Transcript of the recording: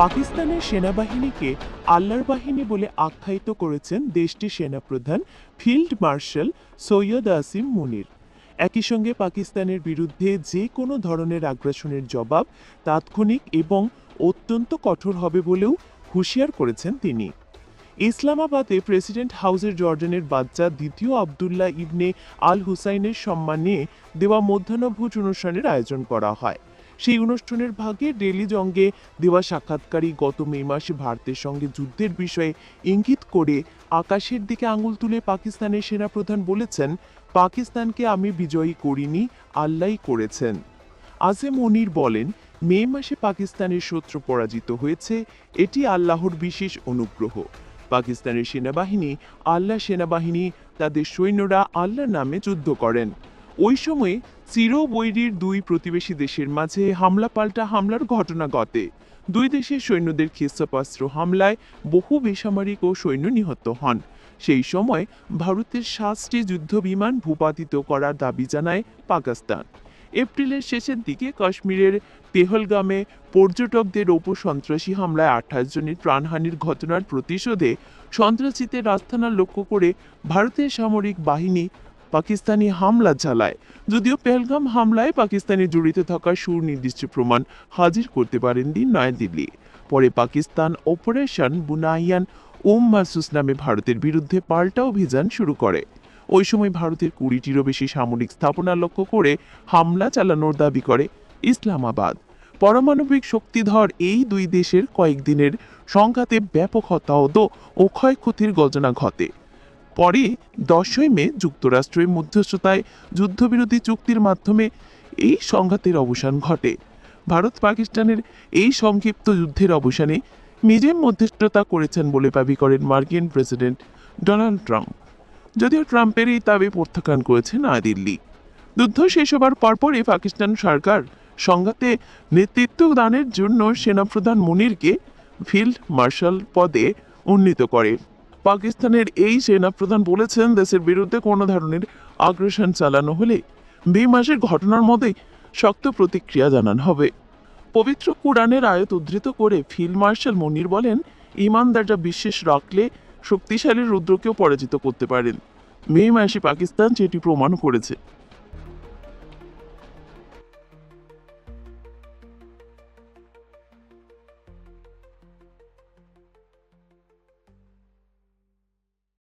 পাকিস্তানের সেনাবাহিনীকে আল্লাহর বাহিনী বলে আখ্যায়িত করেছেন দেশটির সেনাপ্রধান ফিল্ড মার্শাল সৈয়দ আসিম মুনির। একই সঙ্গে পাকিস্তানের বিরুদ্ধে যে কোনো ধরনের আগ্রাসনের জবাব তাৎক্ষণিক এবং অত্যন্ত কঠোর হবে বলেও হুঁশিয়ার করেছেন তিনি। ইসলামাবাদে প্রেসিডেন্ট হাউসের জর্ডানের বাচ্চা দ্বিতীয় আবদুল্লাহ ইবনে আল হুসাইনের সম্মানে দেওয়া মধ্যাহ্নভোজ অনুষ্ঠানের আয়োজন করা হয়। সেই অনুষ্ঠানের ভাগে ডেলি জঙ্গে দেওয়া সাক্ষাৎকারী গত মে মাসে ভারতের সঙ্গে যুদ্ধের বিষয়ে ইঙ্গিত করে আকাশের দিকে আঙুল তুলে পাকিস্তানের সেনাপ্রধান বলেছেন, পাকিস্তানকে আমি বিজয়ী করিনি আল্লাহই করেছেন। আজিম মনির বলেন, মে মাসে পাকিস্তানের শত্রু পরাজিত হয়েছে, এটি আল্লাহর বিশেষ অনুগ্রহ। পাকিস্তানের সেনাবাহিনী, আল্লাহ সেনাবাহিনী, তাদের সৈন্যরা আল্লাহ নামে যুদ্ধ করেন। ওই সময়ে চিরবৈরীর দুই প্রতিবেশী দেশের মাঝে হামলা পাল্টা হামলার ঘটনা ঘটে। দুই দেশের সৈন্যদের ক্ষেপণাস্ত্র হামলায় বহু বেসামরিক ও সৈন্য নিহত হন। সেই সময় ভারতের সাতটি যুদ্ধবিমান ভূপাতিত করার দাবি জানায় পাকিস্তান। এপ্রিলের শেষের দিকে কাশ্মীরের পেহলগামে পর্যটকদের ওপর সন্ত্রাসী হামলায় আঠাশ জনের প্রাণহানির ঘটনার প্রতিশোধে সন্ত্রাসীদের আস্থানা লক্ষ্য করে ভারতের সামরিক বাহিনী পাকিস্তানি হামলা চালায়। যদিও পেহলগাম হামলায় পাকিস্তানি জড়িত থাকার সুনির্দিষ্ট প্রমাণ হাজির করতে পারেননি নয়াদিল্লি। পরে পাকিস্তান অপারেশন বুনাইয়ান ওম মাসুস নামে ভারতের বিরুদ্ধে পাল্টা অভিযান শুরু করে। ওই সময় ভারতের কুড়িটিরও বেশি সামরিক স্থাপনা লক্ষ্য করে হামলা চালানোর দাবি করে ইসলামাবাদ। পারমাণবিক শক্তিধর এই দুই দেশের কয়েকদিনের সংঘাতে ব্যাপক হতাহত ও ক্ষয়ক্ষতির গজনা ঘটে। পরে দশই মে যুক্তরাষ্ট্রের মধ্যস্থতায় যুদ্ধবিরতি চুক্তির মাধ্যমে এই সংঘাতের অবসান ঘটে। ভারত পাকিস্তানের এই সংক্ষিপ্ত যুদ্ধের অবসানে নিজের মধ্যস্থতা করেছেন বলে দাবি করেন মার্কিন প্রেসিডেন্ট ডোনাল্ড ট্রাম্প। যদিও ট্রাম্পের এই দাবি প্রত্যাখ্যান করেছে নয়াদিল্লি যুদ্ধ শেষ হবার পরপরই পাকিস্তান সরকার সংঘাতে নেতৃত্ব দানের জন্য সেনাপ্রধান মুনিরকে ফিল্ড মার্শাল পদে উন্নীত করে। পাকিস্তানের এই সেনাপ্রধান বলেছেন দেশের বিরুদ্ধে কোনো ধরনের আগ্রাসন চালানো হলে মে মাসের ঘটনার মধ্যেই শক্ত প্রতিক্রিয়া জানান হবে। পবিত্র কোরআনের আয়ত উদ্ধৃত করে ফিল্ড মার্শাল মনির বলেন, ইমানদাররা বিশ্বাস রাখলে শক্তিশালী রুদ্রকেও পরাজিত করতে পারেন। মে মাসে পাকিস্তান যেটি প্রমাণ করেছে।